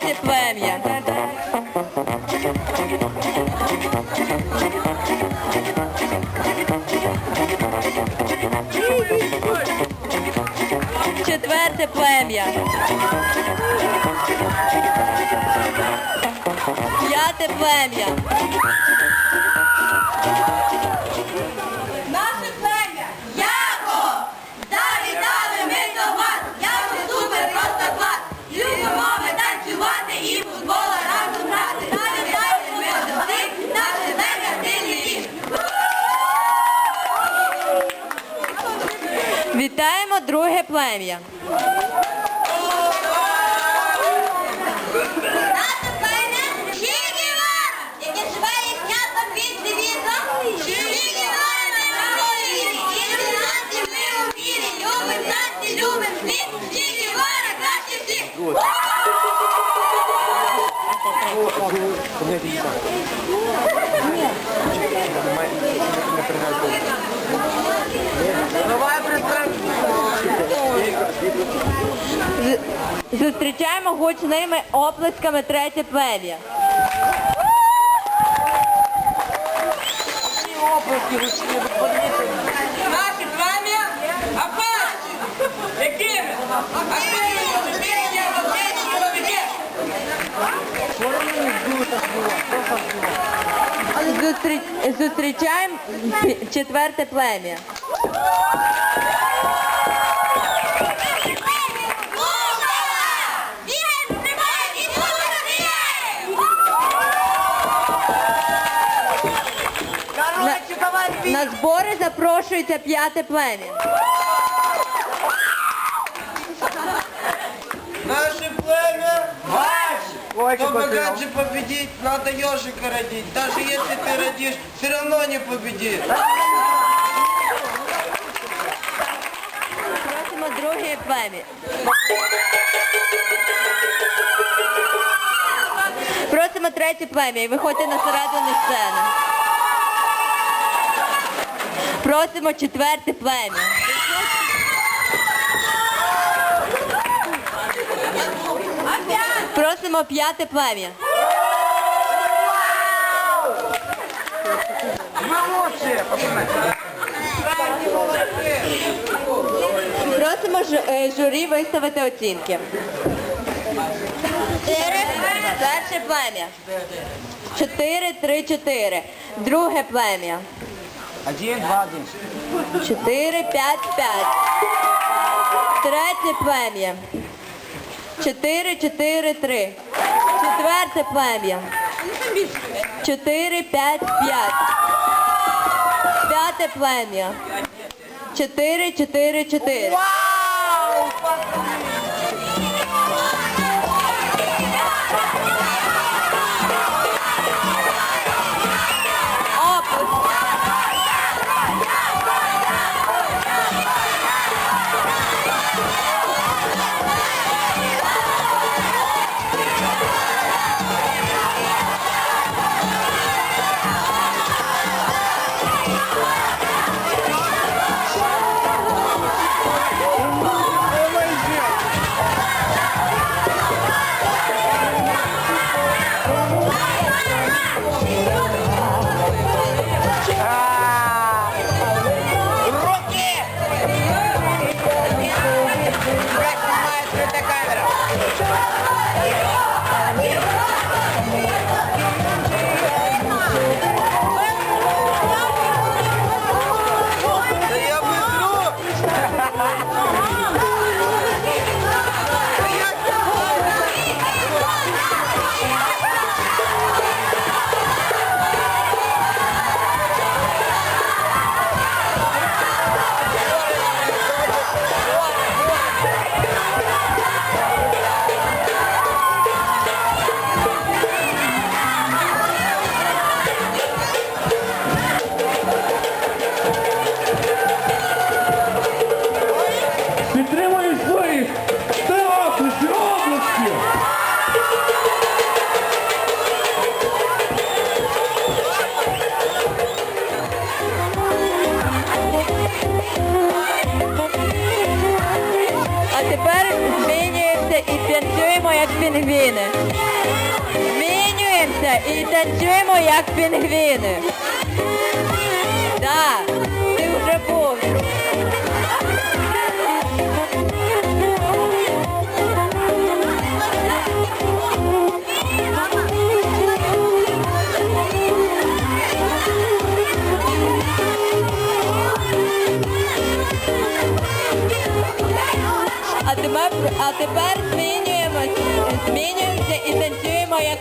Третє плем'я. Четверте плем'я. П'яте плем'я. Плем'я. Наше плем'я Зустрічаємо гучними оплесками третє плем'я. Наше плем'я Апачі. Якими? Апачі, вірення, вовчені, чоловіки. Зустрі- Зустрічаємо четверте плем'я. На збори запрошується п'яте плем'я. Наше племя Ваш! Чтобы гадже победить, надо ежика родить. Даже если ты родишь, все равно не победишь. Просимо друге плем'я. Просимо третє плем'я і виходьте на середину сцени. Просимо четверте плем'я. Просимо п'яте плем'я. Просимо е, журі виставити оцінки. Перше плем'я. 4, 3, 4. Друге плем'я. Один, два, один. 4, 5, 5. Третє плем'я. 4, 4, 3. Четверте плем'я. 4, 5, 5. П'яте плем'я. 4, 4, 4. Опус. Як пінгвіни. Змінюємося і танцюємо як пінгвіни. Так, ти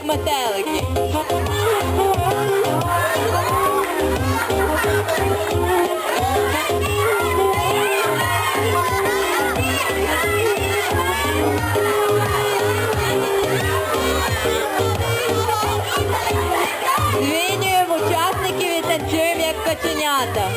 метелики. Змінюємо учасників і танцюємо як каченята.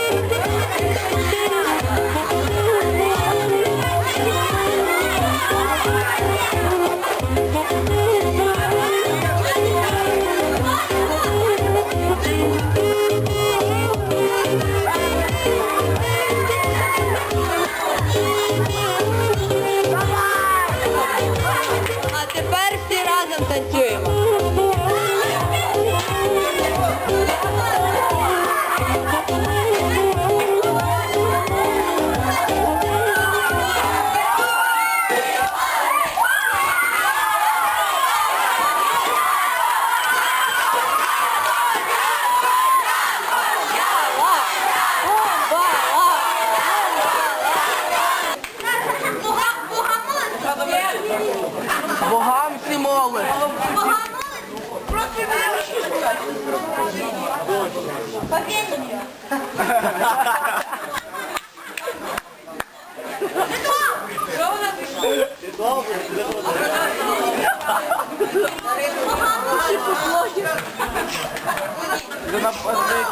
Вона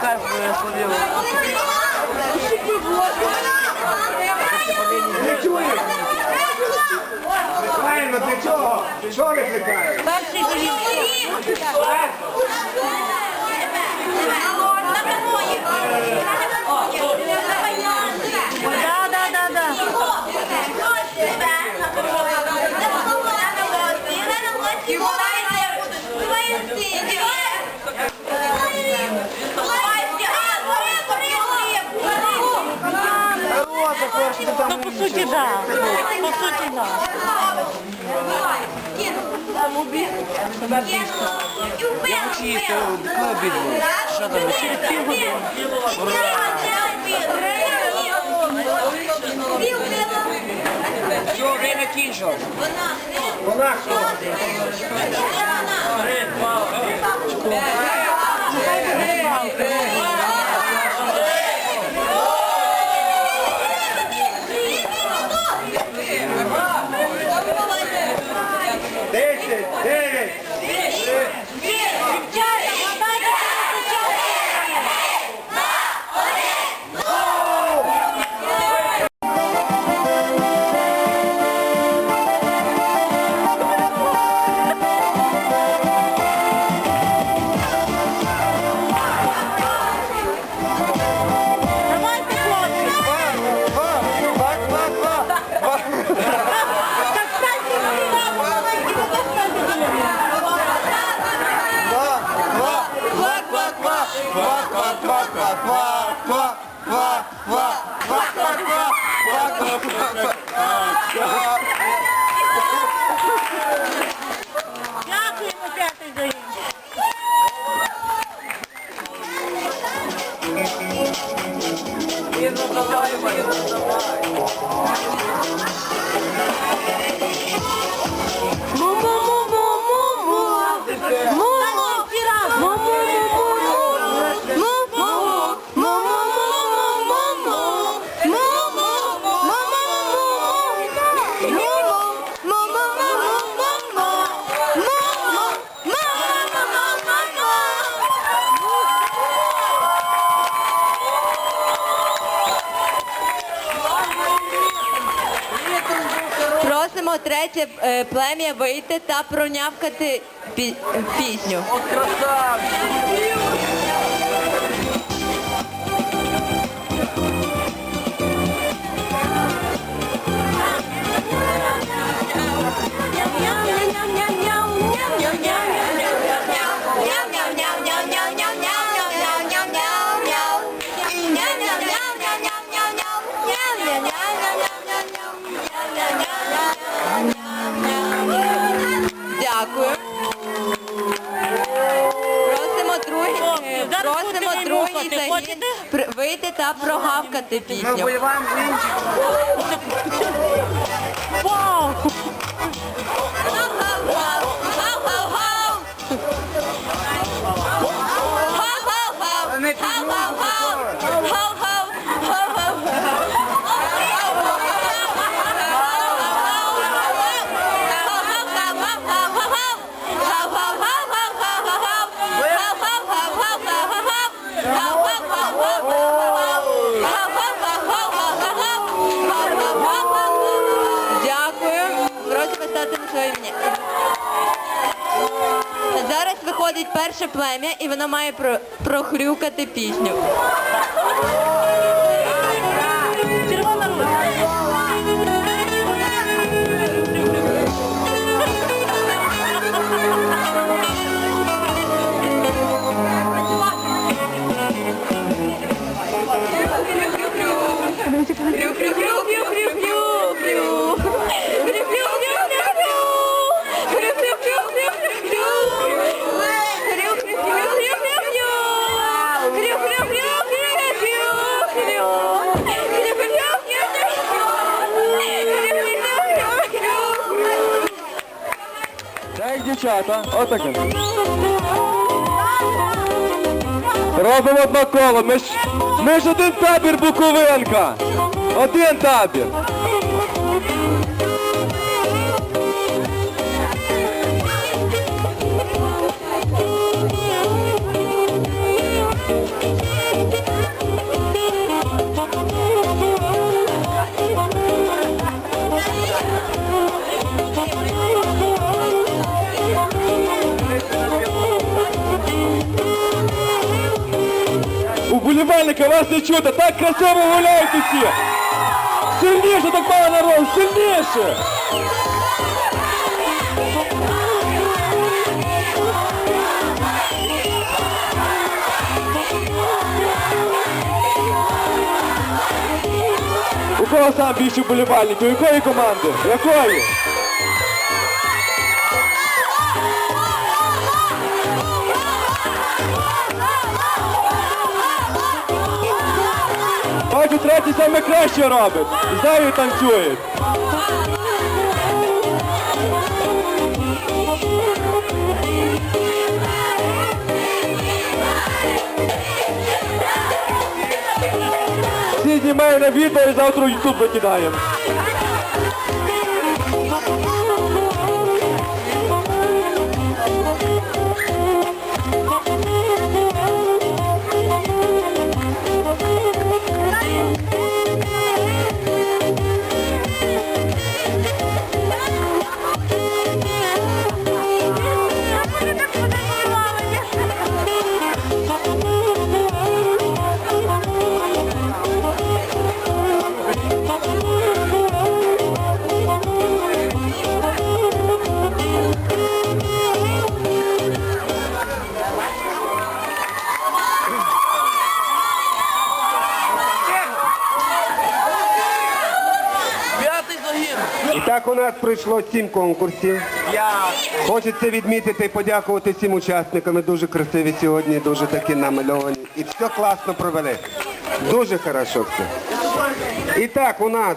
кайф словила. Не чуєш? Правильно, ти чого? Ти чого не кликаєш? Да, да, да, да. Ну, по суті, так. По суті, да. Чисто, коли обід буде? Що там? Через півгодини. Все, время кінчилось. Вона що? Десять, Дякуємо, п'ятий за Просимо третє е, плем'я вийти та пронявкати пі- пісню. От. Просимо другий загін вийти та прогавкати Ми пісню. вболіваємо за інших. Вау! Перше плем'я, і воно має про- прохрюкати пісню. Дівчата, отаке. Робимо одне коло. Ми ж, ми ж один табір Буковинка. Один табір. Уболівальника вас не чути, так красиво гуляють усі. Сильніше так мало народ, сильніше. У кого сам більше вболівальників? Якої команди? Якої? Бачу, третій саме краще робить. З знаю, танцюють. Всі знімаємо на відео і завтра в Ютуб викидаємо. Так у нас пройшло сім конкурсів. Хочеться відмітити і подякувати всім учасникам. Ми Дуже красиві сьогодні, дуже такі намальовані. І все класно провели. Дуже хорошо все. І так, у нас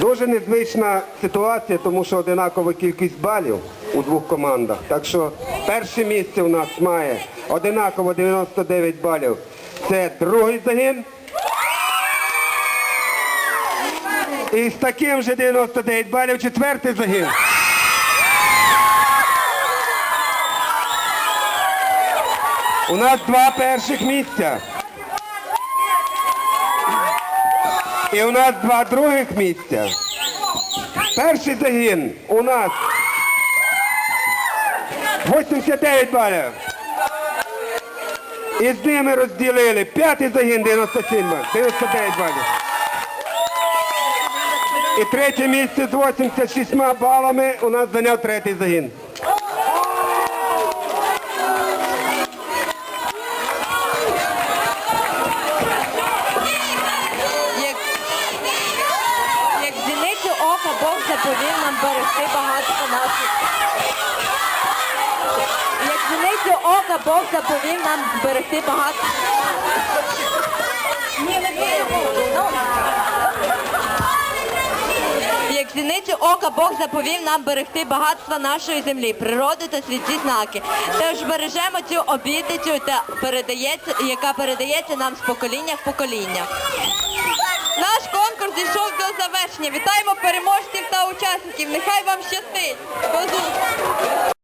дуже незвична ситуація, тому що одинакова кількість балів у двох командах. Так що перше місце у нас має одинаково 99 балів. Це другий загін. І з таким же 99 балів четвертий загін. У нас два перших місця. І у нас два других місця. Перший загін у нас 89 балів. І з ними розділили п'ятий загін 97 балів, 99 балів. І третє місце з 86 балами у нас зайняв третій загін. Як, зіницю ока Бог заповів нам берегти багато наших. Як зіницю ока Бог заповів нам зберегти багато. Ні, не віримо. Як зіницю ока Бог заповів нам берегти багатства нашої землі, природи та світі знаки. Тож бережемо цю обітницю, передається, яка передається нам з покоління в покоління. Наш конкурс дійшов до завершення. Вітаємо переможців та учасників. Нехай вам щастить.